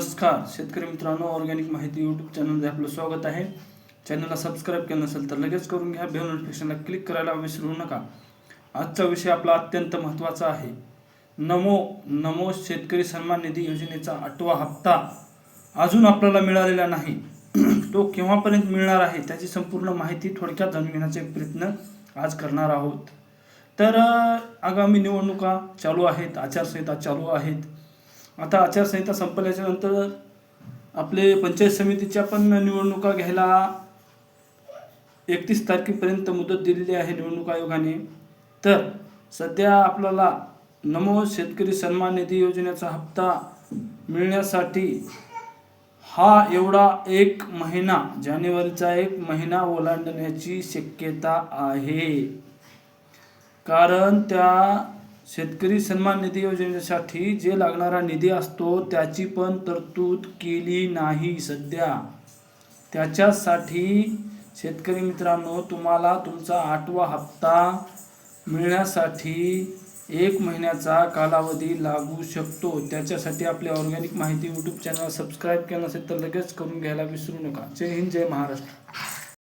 नमस्कार शेतकरी मित्रांनो ऑर्गॅनिक माहिती यूट्यूब चॅनलमध्ये आपलं स्वागत आहे. चॅनलला सबस्क्राईब केलं नसेल तर लगेच करून घ्या. बेल नोटिफिकेशनला क्लिक करायला विसरू नका. आजचा विषय आपला अत्यंत महत्त्वाचा आहे. नमो नमो शेतकरी सन्मान निधी योजनेचा आठवा हप्ता अजून आपल्याला मिळालेला नाही. तो केव्हापर्यंत मिळणार आहे त्याची संपूर्ण माहिती थोडक्यात जाणून घेण्याचा प्रयत्न आज करणार आहोत. तर आगामी निवडणुका चालू आहेत आचारसंहिता चालू आहेत. आता आचारसंहिता संपल्याच्या नंतर आपले पंचायत समितीच्या पण निवडणुका घ्यायला एकतीस तारखेपर्यंत मुदत दिलेली आहे निवडणूक आयोगाने. तर सध्या आपल्याला नमो शेतकरी सन्मान निधी योजनेचा हप्ता मिळण्यासाठी हा एवढा एक महिना जानेवारीचा एक महिना ओलांडण्याची शक्यता आहे. कारण त्या शेतकरी सन्मान निधी योजनेसाठी जे लागणारा निधी असतो त्याची पण तरतूद केली नाही सध्या. त्याच्यासाठी शेतकरी मित्रांनो तुम्हाला तुमचा आठवा हप्ता मिळण्यासाठी एक महिन्याचा कालावधी लागू शकतो. त्याच्यासाठी आपली ऑर्गॅनिक माहिती यूट्यूब चॅनल सबस्क्राईब केलं नसेल तर लगेच करून घ्यायला विसरू नका. जय हिंद जय महाराष्ट्र.